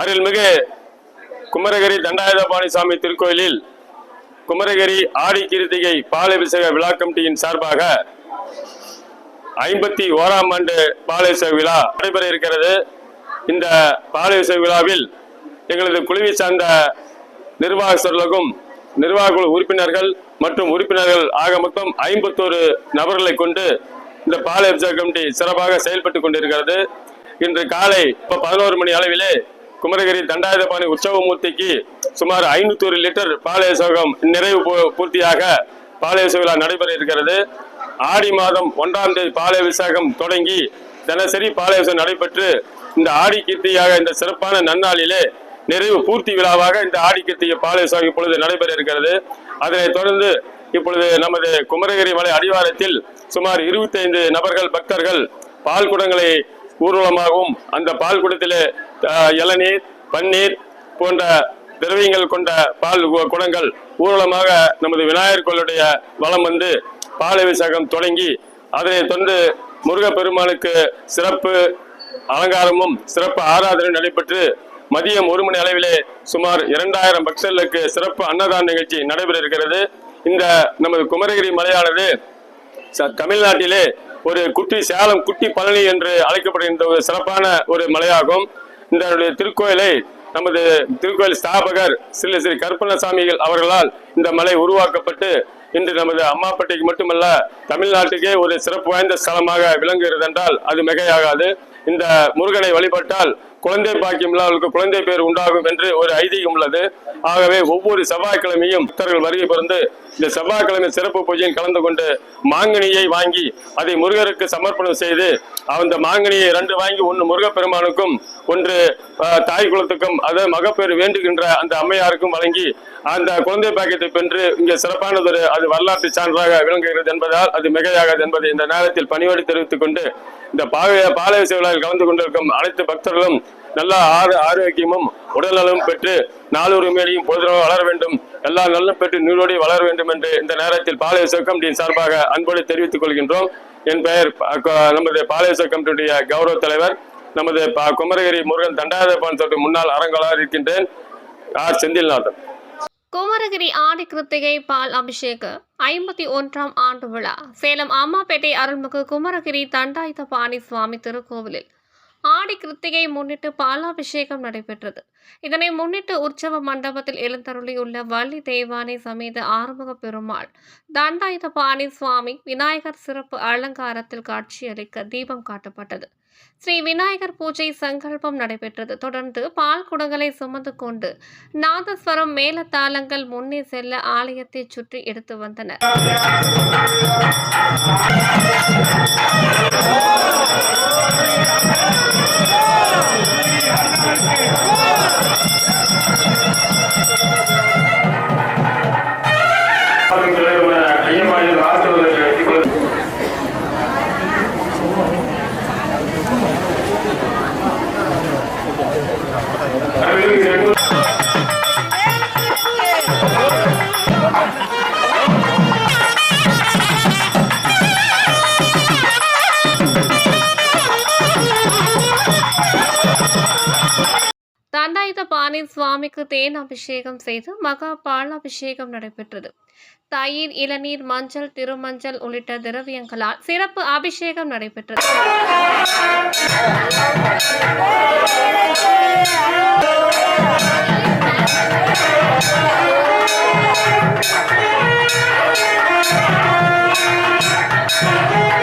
அருள்மிகு குமரகிரி தண்டாயுதபாணி சாமி திருக்கோயிலில் குமரகிரி ஆடி கிருத்திகை பாலாபிஷேக விழா கமிட்டியின் சார்பாக ஐம்பத்தி ஓராம் ஆண்டு பாலாபிஷேக விழா நடைபெற இருக்கிறது. இந்த பாலாபிஷேக விழாவில் எங்களது குழுவை சார்ந்த நிர்வாகஸ்தர்களுக்கும் நிர்வாக குழு உறுப்பினர்கள் மற்றும் உறுப்பினர்கள் ஆக மொத்தம் ஐம்பத்தோரு நபர்களை கொண்டு இந்த பாலாபிஷேக கமிட்டி சிறப்பாக செயல்பட்டு கொண்டிருக்கிறது. இன்று காலை இப்போ பதினோரு மணி அளவிலே குமரகிரி தண்டாயுதபாணி உற்சவமூர்த்திக்கு சுமார் ஐநூத்தி லிட்டர் பாலயசோகம் நிறைவு பூ- பூர்த்தியாக பாலயச விழா நடைபெற இருக்கிறது. ஆடி மாதம் ஒன்றாம் தேதி விசாகம் தொடங்கி தினசரி பாலயசம் நடைபெற்று இந்த ஆடி கீர்த்தியாக இந்த சிறப்பான நன்னாளிலே நிறைவு பூர்த்தி விழாவாக இந்த ஆடி கீர்த்திகை பாலாபிஷேகம் இப்பொழுது நடைபெற இருக்கிறது. அதனைத் தொடர்ந்து இப்பொழுது நமது குமரகிரி மலை அடிவாரத்தில் சுமார் 25 நபர்கள் பக்தர்கள் பால் குடங்களை ஊர்வலமாகவும் அந்த பால் குடத்திலே இளநீர் பன்னீர் போன்ற திரவியங்கள் கொண்ட பால் குடங்கள் ஊர்வலமாக நமது விநாயகர் கோளுடைய வலம் வந்து பால் அபிஷேகம் தொடங்கி அதனைத் தொடர்ந்து முருகப்பெருமானுக்கு சிறப்பு அலங்காரமும் சிறப்பு ஆராதனை நடைபெற்று மதியம் ஒரு மணி அளவிலே சுமார் இரண்டாயிரம் பக்தர்களுக்கு சிறப்பு அன்னதான நிகழ்ச்சி நடைபெற இருக்கிறது. இந்த நமது குமரகிரி மலையானது ச- தமிழ்நாட்டிலே ஒரு குட்டி சேலம் குட்டி பழனி என்று அழைக்கப்படுகின்ற ஒரு சிறப்பான ஒரு மலையாகும். இந்த திருக்கோயிலை நமது திருக்கோயில் ஸ்தாபகர் ஸ்ரீ ஸ்ரீ கருப்பணசாமிகள் அவர்களால் இந்த மலை உருவாக்கப்பட்டு இன்று நமது அம்மாப்பட்டிக்கு மட்டுமல்ல தமிழ்நாட்டுக்கே ஒரு சிறப்பு வாய்ந்த ஸ்தலமாக விளங்குகிறது என்றால் அது மிகையாகாது. இந்த முருகனை வழிபட்டால் குழந்தை பாக்கியம் இல்லாதவர்களுக்கு குழந்தை பேர் உண்டாகும் என்று ஒரு ஐதீகம் உள்ளது. ஆகவே ஒவ்வொரு செவ்வாய்க்கிழமையும் பக்தர்கள் வருகை பிறந்து இந்த செவ்வாய்க்கிழமை சிறப்பு பூஜையில் கலந்து கொண்டு மாங்கனியை வாங்கி அதை முருகருக்கு சமர்ப்பணம் செய்து அந்த மாங்கனியை ரெண்டு வாங்கி ஒன்று முருகப்பெருமானுக்கும் ஒன்று தாய் குலத்துக்கும் அதை மகப்பேறு வேண்டுகின்ற அந்த அம்மையாருக்கும் வழங்கி அந்த குழந்தை பாக்கியத்தை பெற்று இங்கே சிறப்பானதொரு அது வரலாற்று சான்றாக விளங்குகிறது என்பதால் அது மிகையாகாது என்பதை இந்த நேரத்தில் பணியோடு தெரிவித்துக் கொண்டு இந்த பாளைய பாளைய விழாவில் கலந்து கொண்டிருக்கும் அனைத்து பக்தர்களும் நல்ல ஆறு ஆரோக்கியமும் உடல்நலம் பெற்று நாளொரு மேலையும் பொழுதுறவு வளர வேண்டும். எல்லா நலம் பெற்று நீரோடி வளர வேண்டும் என்று இந்த நேரத்தில் பாளைய கமிட்டியின் சார்பாக அன்போடு தெரிவித்துக் கொள்கின்றோம். என் பெயர் நமது பாளைய கமிட்டியுடைய கௌரவ தலைவர் நமது குமரகிரி முருகன் தண்டாயுதபான் தொட்டு முன்னாள் அரங்கலாக இருக்கின்றேன். ஆர். செந்தில்நாதன். குமரகிரி ஆடி கிருத்திகை பால் அபிஷேக ஐம்பத்தி ஒன்றாம் ஆண்டு விழா. சேலம் அம்மாப்பேட்டை அருள்மிகு குமரகிரி தண்டாயுதபாணி சுவாமி திருக்கோவிலில் ஆடி கிருத்திகை முன்னிட்டு பாலாபிஷேகம் நடைபெற்றது. இதனை முன்னிட்டு உற்சவ மண்டபத்தில் எழுந்தருளியுள்ள வள்ளி தேவானை சமேத ஆறுமுக பெருமாள் தண்டாயுதபாணி சுவாமி விநாயகர் சிறப்பு அலங்காரத்தில் காட்சியளிக்க தீபம் காட்டப்பட்டது. ஸ்ரீ விநாயகர் பூஜை சங்கல்பம் நடைபெற்றது. தொடர்ந்து பால் குடங்களை சுமந்து கொண்டு நாதஸ்வரம் மேலத்தாளங்கள் முன்னே செல்ல ஆலயத்தை சுற்றி எடுத்து வந்தனர். சுவாமிக்கு தேன் அபிஷேகம் செய்து மகா பாலாபிஷேகம் நடைபெற்றது. தயிர் இளநீர் மஞ்சள் திருமஞ்சள் உள்ளிட்ட திரவியங்களால் சிறப்பு அபிஷேகம் நடைபெற்றது. ஆ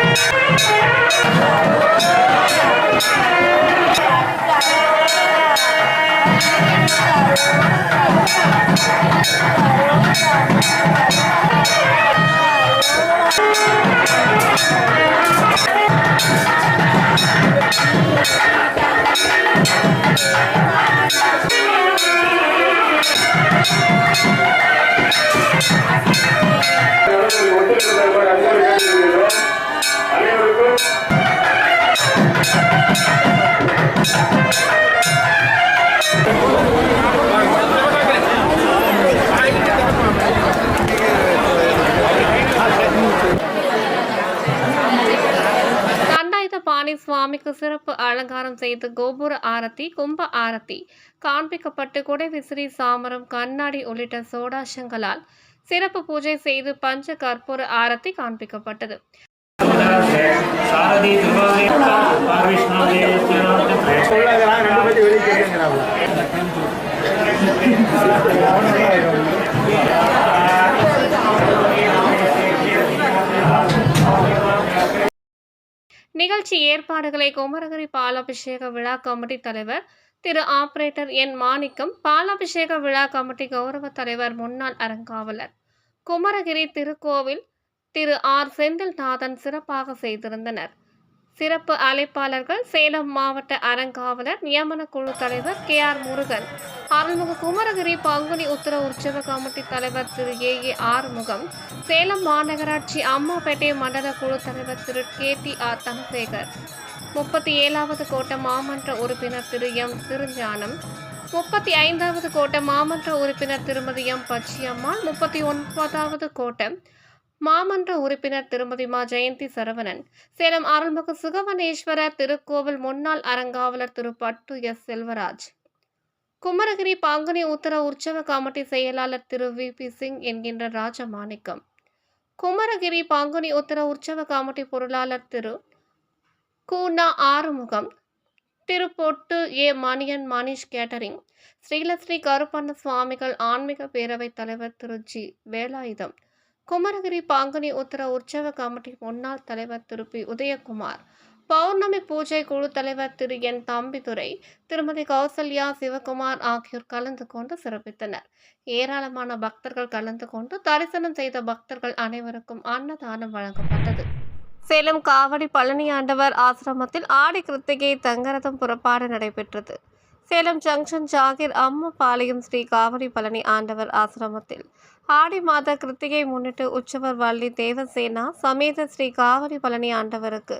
சுவாமிக்கு சிறப்பு அலங்காரம் செய்து கோபுர ஆரத்தி கும்ப ஆரத்தி. காண்பிக்கப்பட்டு குடை விசிறி சாமரம் கண்ணாடி உள்ளிட்ட சோடாசங்களால் சிறப்பு பூஜை செய்து பஞ்ச கற்பூர ஆரத்தி காண்பிக்கப்பட்டது. நிகழ்ச்சி ஏற்பாடுகளை குமரகிரி பாலாபிஷேக விழா கமிட்டி தலைவர் திரு ஆபரேட்டர் என் மாணிக்கம் பாலாபிஷேக விழா கமிட்டி கௌரவ தலைவர் முன்னாள் அறங்காவலர் குமரகிரி திருக்கோவில் திரு ஆர் செந்தில்நாதன் சிறப்பாக செய்திருந்தனர். சிறப்பு அழைப்பாளர்கள் சேலம் மாவட்ட அறங்காவலர் நியமன குழு தலைவர் கே ஆர் முருகன். அருள்மிகு குமரகிரி பங்குனி உத்தர உற்சவ கமிட்டி தலைவர் திரு ஏ ஏ ஆறுமுகம் சேலம் மாநகராட்சி அம்மாப்பேட்டை மண்டல குழு தலைவர் திரு கே டி ஆர் தனசேகர். முப்பத்தி ஏழாவது கோட்ட மாமன்ற உறுப்பினர் திரு எம் திருஞானம். முப்பத்தி ஐந்தாவது கோட்ட மாமன்ற உறுப்பினர் திருமதி எம் பச்சியம்மாள். முப்பத்தி ஒன்பதாவது கோட்டம் மாமன்ற உறுப்பினர் திருமதி மா. ஜெயந்தி சரவணன். சேலம் அருள்மிகு சுகவனேஸ்வரர் திருக்கோவில் முன்னாள் அறங்காவலர் திரு. பட்டு எஸ். செல்வராஜ். குமரகிரி பாங்குனி உத்தர உற்சவ கமிட்டி செயலாளர் திரு. வி. பி. சிங் என்கின்ற ராஜமாணிக்கம். குமரகிரி பாங்குனி உத்தர உற்சவ கமிட்டி பொருளாளர் திரு. கூனா ஆறுமுகம். திரு பொட்டு ஏ. மணியன் மணிஷ் கேட்டரிங். ஸ்ரீலஸ்ரீ கருப்பண்ண சுவாமிகள் ஆன்மீக பேரவைத் தலைவர் திரு. ஜி. வேலாயுதம். குமரகிரி பாங்குனி உத்தர உற்சவ கமிட்டி முன்னாள் தலைவர் திரு. பி. உதயகுமார் பௌர்ணமி பூஜை குழு தலைவர் திரு. என். தம்பிதுரை திருமதி கௌசல்யா சிவகுமார் ஆகியோர் கலந்து கொண்டு சிறப்பித்தனர். ஏராளமான பக்தர்கள் கலந்து கொண்டு தரிசனம் செய்த பக்தர்கள் அனைவருக்கும் அன்னதானம் வழங்கப்பட்டது. சேலம் காவடி பழனி ஆண்டவர் ஆசிரமத்தில் ஆடி கிருத்திகை தங்கரதம் புறப்பாடு நடைபெற்றது. சேலம் ஜங்ஷன் ஜாகிர் அம்மபாளையம் ஸ்ரீ காவிரி பழனி ஆண்டவர் ஆசிரமத்தில். ஆடி மாத கிருத்திகை முன்னிட்டு உற்சவர் வள்ளி தேவசேனா சமேத ஸ்ரீ காவிரி பழனி ஆண்டவருக்கு.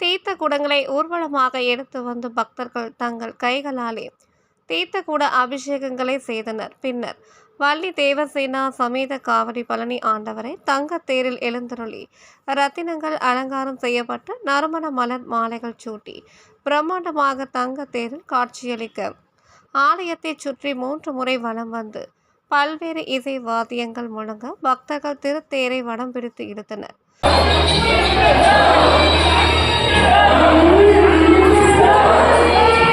தீர்த்த குடங்களை ஊர்வலமாக எடுத்து வந்து பக்தர்கள் தங்கள் கைகளாலே தீர்த்த கூட அபிஷேகங்களை செய்தனர். பின்னர் வள்ளி தேவசேனா சமேத காவடி பழனி ஆண்டவரை தங்கத்தேரில் எழுந்தருளி. ரத்தினங்கள் அலங்காரம் செய்யப்பட்டு நறுமண மலர் மாலைகள் சூட்டி. பிரம்மாண்டமாக தங்கத்தேரில் காட்சியளிக்க. ஆலயத்தைச் சுற்றி மூன்று முறை வலம் வந்து பல்வேறு இசை வாத்தியங்கள் முழங்க பக்தர்கள் திருத்தேரை வடம் பிடித்து இழுத்தனர். தொடர்ந்து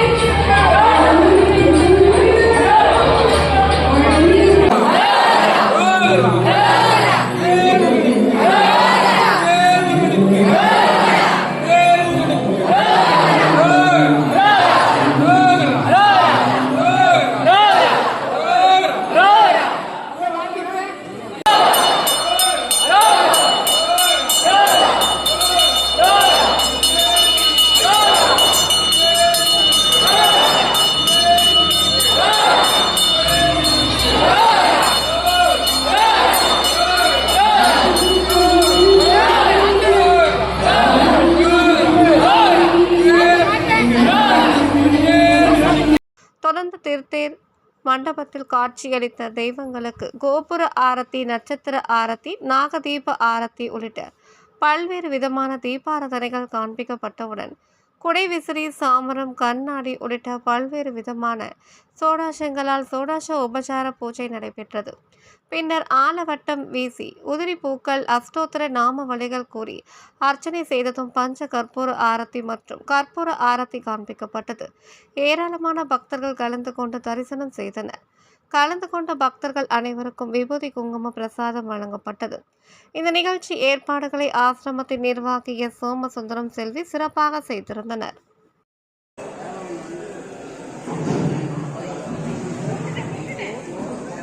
திருத்தேர். மண்டபத்தில் காட்சியளித்த தெய்வங்களுக்கு கோபுர ஆரத்தி நட்சத்திர ஆரத்தி நாகதீப ஆரத்தி உள்ளிட்ட பல்வேறு விதமான தீபாராதனைகள் காண்பிக்கப்பட்டவுடன் குடை விசிறி சாமரம் கண்ணாடி உள்ளிட்ட பல்வேறு விதமான சோடாசங்களால் சோடாச உபசார பூஜை நடைபெற்றது. பின்னர் ஆலவட்டம் வீசி உதிரி பூக்கள் அஷ்டோத்திர நாம வழிகள் கூறி அர்ச்சனை செய்ததும் பஞ்ச கற்பூர ஆரத்தி மற்றும் கற்பூர ஆரத்தி காண்பிக்கப்பட்டது. ஏராளமான பக்தர்கள் கலந்து கொண்டு தரிசனம் செய்தனர். கலந்து கொண்ட பக்தர்கள் அனைவருக்கும் விபூதி குங்கும பிரசாதம் வழங்கப்பட்டது. இந்த நிகழ்ச்சி ஏற்பாடுகளை ஆசிரமத்தின் நிர்வாகிய சோமசுந்தரம் செல்வி சிறப்பாக செய்திருந்தனர்.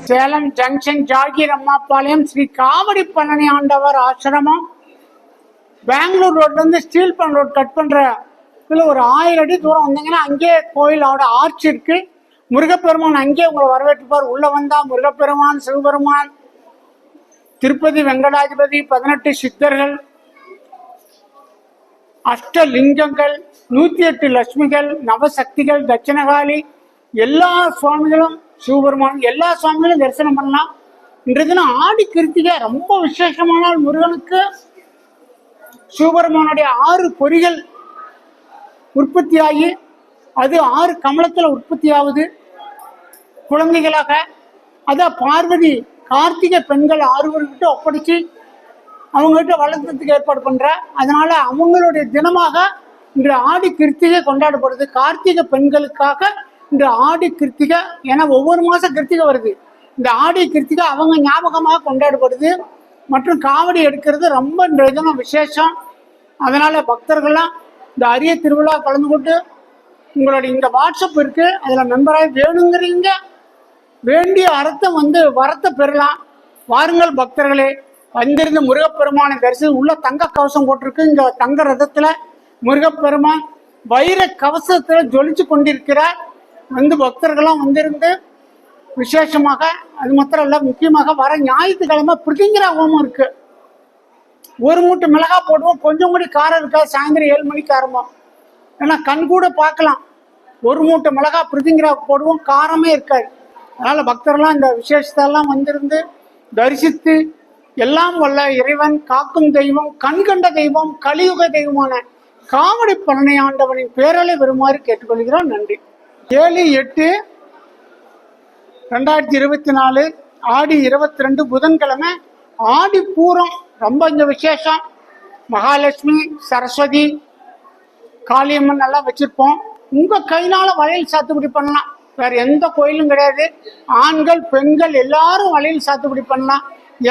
சேலம் ஜங்ஷன் ஜாகிர் அம்மா பாளையம் ஸ்ரீ காவடி பழனி ஆண்டவர் ஆசிரமம். பெங்களூர் ரோட்ல இருந்து ஸ்டீல் பன் ரோட் கட் பண்ற இதில் ஒரு ஆயிரம் அடி தூரம் வந்தீங்கன்னா அங்கேயே கோயிலோட ஆர்ச் இருக்கு. முருகப்பெருமான் அங்கேயே உங்களை வரவேற்றுப்பார். உள்ள வந்தா முருகப்பெருமான் சிவபெருமான் திருப்பதி வெங்கடாதிபதி பதினெட்டு சித்தர்கள் அஷ்டலிங்கங்கள் நூத்தி எட்டு லட்சுமிகள் நவசக்திகள் தட்சிணகாளி எல்லா சுவாமிகளும் சிவபெருமான் எல்லா சுவாமிகளும் தரிசனம் பண்ணலாம் இன்றைய தினம் ஆடி கிருத்திகை ரொம்ப விசேஷமானால் முருகனுக்கு சிவபெருமானுடைய ஆறு பொறிகள் உற்பத்தியாகி அது ஆறு கமலத்தில் உற்பத்தி ஆகுது குழந்தைகளாக அதான் பார்வதி கார்த்திகை பெண்கள் ஆறுவர்கிட்ட ஒப்படைச்சு அவங்ககிட்ட வளர்த்துறதுக்கு ஏற்பாடு பண்ணுற அதனால அவங்களுடைய தினமாக இன்று ஆடி கிருத்திகை கொண்டாடப்படுது. கார்த்திகை பெண்களுக்காக இந்த ஆடி கிருத்திகை ஏன்னா ஒவ்வொரு மாதம் கிருத்திகை வருது. இந்த ஆடி கிருத்திகை அவங்க ஞாபகமாக கொண்டாடப்படுது. மற்றும் காவடி எடுக்கிறது ரொம்ப இந்த விசேஷம். அதனால் பக்தர்கள்லாம் இந்த அரிய திருவிழா கலந்து கொண்டு உங்களுடைய இந்த வாட்ஸ்அப் இருக்குது அதில் மெம்பராக வேணுங்கிறீங்க. வேண்டிய அர்த்தம் வந்து வரத்தை பெறலாம். வாருங்கள் பக்தர்களே. வந்திருந்த முருகப்பெருமானை தரிசனம் உள்ள தங்க கவசம் போட்டிருக்கு. இங்கே தங்க ரதத்தில் முருகப்பெருமான் வைர கவசத்தில் ஜொலிச்சு கொண்டிருக்கிறார். வந்து பக்தர்கள்லாம் வந்திருந்து விசேஷமாக அது மாத்திரம் இல்லை முக்கியமாக வர ஞாயிற்றுக்கிழமை பிரிதிங்கிற ஹோமம் இருக்கு. ஒரு மூட்டை மிளகா போடுவோம் கொஞ்சம் கூட காரம் இருக்காது சாயந்தரம் ஏழு மணிக்கு ஆரம்பம். ஏன்னா கண் கூட பார்க்கலாம். ஒரு மூட்டை மிளகா பிரிதிங்கிற போடுவோம் காரமே இருக்காது. அதனால பக்தர்லாம் இந்த விசேஷத்தெல்லாம் வந்திருந்து தரிசித்து எல்லாம் வல்ல இறைவன் காக்கும் தெய்வம் கண்கண்ட தெய்வம் கலியுக தெய்வமான காவடி பழனி ஆண்டவனின் பேரலை வருமாறு கேட்டுக்கொள்கிறோம். நன்றி. ஏழு எட்டு ரெண்டாயிரத்தி இருபத்தி நாலு ஆடி இருபத்தி ரெண்டு புதன்கிழமை ஆடி பூரம் ரொம்ப இந்த விசேஷம். மகாலட்சுமி சரஸ்வதி காளியம்மன் எல்லாம் வச்சிருப்போம். உங்க கையினால வளையல் சாத்துப்படி பண்ணலாம். வேற எந்த கோயிலும் கிடையாது. ஆண்கள் பெண்கள் எல்லாரும் வளையல் சாத்துப்படி பண்ணலாம்.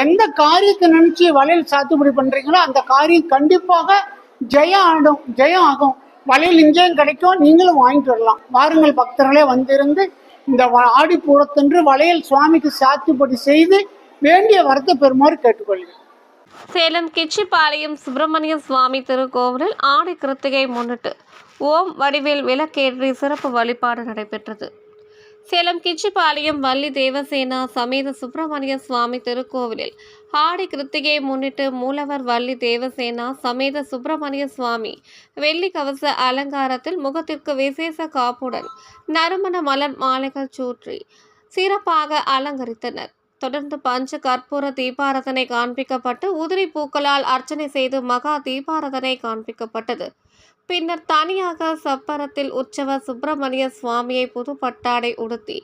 எந்த காரியத்தை நினைச்சு வளையல் சாத்துப்படி பண்றீங்களோ அந்த காரியம் கண்டிப்பாக ஜெயம் ஆடும் ஜெயம் ஆகும். வளையல் இங்கேயும் கிடைக்கும் நீங்களும் வாங்கிட்டு வரலாம். வாருங்கள் பக்தர்களே வந்திருந்து இந்த ஆடி பூரத்தன்று வளையல் சுவாமிக்கு சாத்துப்படி செய்து வேண்டிய வரத்தை பெறுமாறு கேட்டுக்கொள்கிறேன். சேலம் கிச்சிபாளையம் சுப்பிரமணிய சுவாமி திருக்கோவிலில் ஆடி கிருத்திகை முன்னிட்டு ஓம் வடிவேல் விளக்கேற்றி சிறப்பு வழிபாடு நடைபெற்றது. சேலம் கிச்சிபாளையம் வள்ளி தேவசேனா சமேத சுப்பிரமணிய சுவாமி திருக்கோவிலில் ஆடி கிருத்திகையை முன்னிட்டு மூலவர் வள்ளி தேவசேனா சமேத சுப்பிரமணிய சுவாமி வெள்ளி கவச அலங்காரத்தில் முகத்திற்கு விசேஷ காப்புடன் நறுமண மலர் மாலைகள் சூற்றி சிறப்பாக அலங்கரித்தனர். தொடர்ந்து பஞ்ச கற்பூர தீபாரதனை காண்பிக்கப்பட்டு உதிரி பூக்களால் அர்ச்சனை செய்து மகா தீபாரதனை காண்பிக்கப்பட்டது. பின்னர் தனியாக சப்பரத்தில் உற்சவ சுப்பிரமணிய சுவாமியை புது பட்டாடை உடுத்தி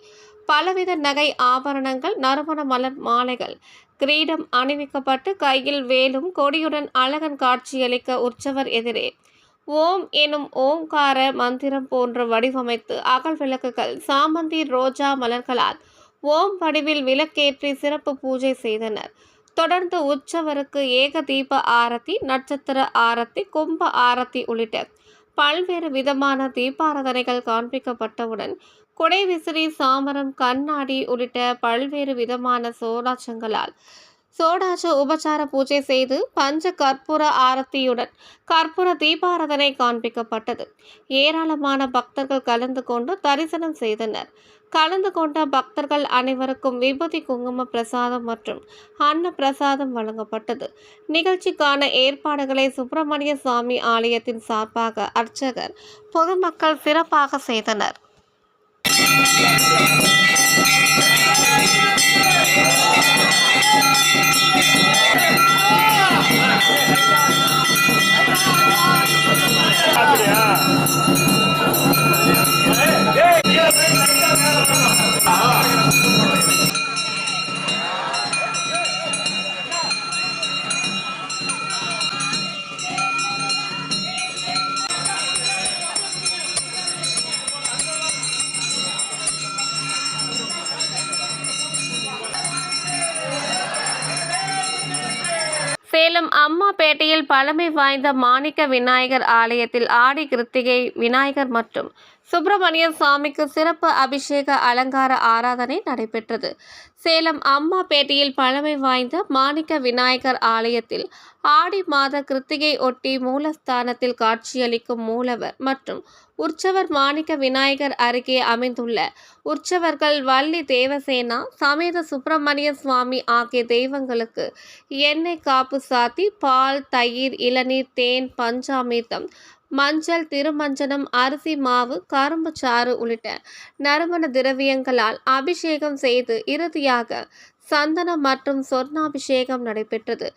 பலவித நகை ஆபரணங்கள் நறுமண மலர் மாலைகள் கிரீடம் அணிவிக்கப்பட்டு கையில் வேலும் கொடியுடன் அழகன் காட்சியளிக்க உற்சவர் எதிரே ஓம் எனும் ஓம்கார மந்திரம் போன்ற வடிவமைத்து அகல் விளக்குகள் சாமந்தி ரோஜா மலர்களால் ஓம் வடிவில் விளக்கேற்றி சிறப்பு பூஜை செய்தனர். தொடர்ந்து உற்சவருக்கு ஏக தீப ஆரத்தி நட்சத்திர ஆரத்தி கும்ப ஆரத்தி உள்ளிட்ட பல்வேறு விதமான தீபாராதனைகள் காண்பிக்கப்பட்டவுடன் குடை விசிறி சாமரம் கண்ணாடி உள்ளிட்ட பல்வேறு விதமான சோடாச்சங்களால் சோடாச்சு உபச்சார பூஜை செய்து பஞ்ச கற்பூர ஆரத்தியுடன் கற்பூர தீபாராதனை காண்பிக்கப்பட்டது. ஏராளமான பக்தர்கள் கலந்து கொண்டு தரிசனம் செய்தனர். கலந்து கொண்ட பக்தர்கள் அனைவருக்கும் விபூதி குங்கும பிரசாதம் மற்றும் அன்ன பிரசாதம் வழங்கப்பட்டது. நிகழ்ச்சிக்கான ஏற்பாடுகளை சுப்பிரமணிய சுவாமி ஆலயத்தின் சார்பாக அர்ச்சகர் பொதுமக்கள் சிறப்பாக செய்தனர். Thank. வாய்ந்த மாணிக்க விநாயகர் ஆலயத்தில் ஆடி கிருத்திகை விநாயகர் மற்றும் சுப்பிரமணிய சுவாமிக்கு சிறப்பு அபிஷேக அலங்கார ஆராதனை நடைபெற்றது. சேலம் அம்மாபேட்டையில் பழமை வாய்ந்த மாணிக்க விநாயகர் ஆலயத்தில் ஆடி மாத கிருத்திகை ஒட்டி மூலஸ்தானத்தில் காட்சியளிக்கும் மூலவர் மற்றும் உற்சவர் மாணிக்க விநாயகர் அருகே அமைந்துள்ள உற்சவர்கள் வள்ளி தேவசேனா சமேத சுப்பிரமணிய சுவாமி ஆகிய தெய்வங்களுக்கு எண்ணெய் காப்பு சாத்தி பால் தயிர் இளநீர் தேன் பஞ்சாமிர்தம் மஞ்சள் திருமஞ்சனம் அரிசி மாவு கரும்பு சாறு உள்ளிட்ட நறுமண திரவியங்களால் அபிஷேகம் செய்து இறுதியாக சந்தனம் மற்றும் சொர்ணாபிஷேகம் நடைபெற்றது.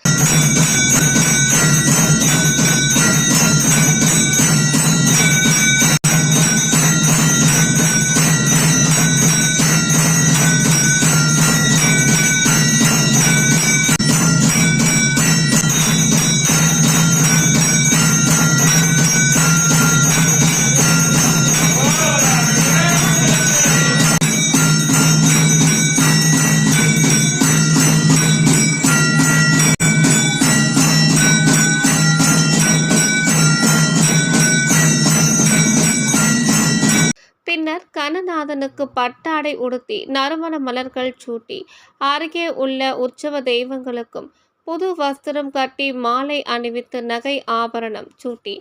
கனநாதனுக்கு பட்டாடை உடுத்தி நறுமண மலர்கள் சூட்டி. அருகே உள்ள உற்சவ தெய்வங்களுக்கும் புது வஸ்திரம் கட்டி மாலை அணிவித்து நகை ஆபரணம் சூட்டி.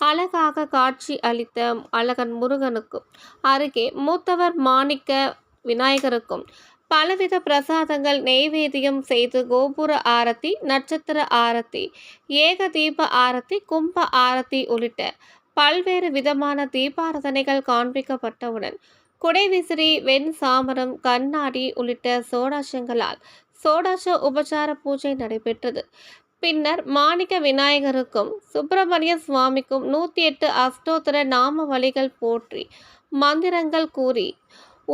அழகாக காட்சி அளித்த அழகன் முருகனுக்கும் அருகே மூத்தவர் மாணிக்க விநாயகருக்கும் பலவித பிரசாதங்கள் நெய்வேத்தியம் செய்து கோபுர ஆரத்தி நட்சத்திர ஆரத்தி ஏக தீப ஆரத்தி கும்ப ஆரத்தி உள்ளிட்ட பல்வேறு விதமான தீபாரதனைகள் காண்பிக்கப்பட்டவுடன் குடைவிசிறி வெண் சாமரம் கண்ணாடி உள்ளிட்ட சோடாசங்களால் சோடாச உபசார பூஜை நடைபெற்றது. பின்னர் மாணிக்க விநாயகருக்கும் சுப்பிரமணிய சுவாமிக்கும் நூற்றி எட்டு அஷ்டோத்தர நாம வழிகள் போற்றி மந்திரங்கள் கூறி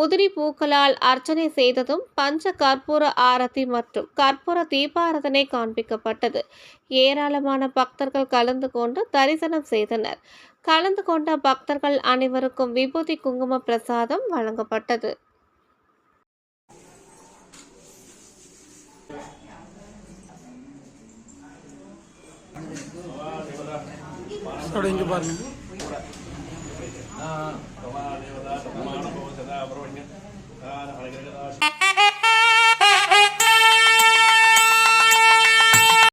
உதிரி பூக்களால் அர்ச்சனை செய்ததும் பஞ்ச கற்பூர ஆரத்தி மற்றும் கற்பூர தீபாரதனை காண்பிக்கப்பட்டது. ஏராளமான பக்தர்கள் கலந்து கொண்டு தரிசனம் செய்தனர். கலந்து கொண்ட பக்தர்கள் அனைவருக்கும் விபூதி குங்கும பிரசாதம் வழங்கப்பட்டது. பாருங்க. تعالى على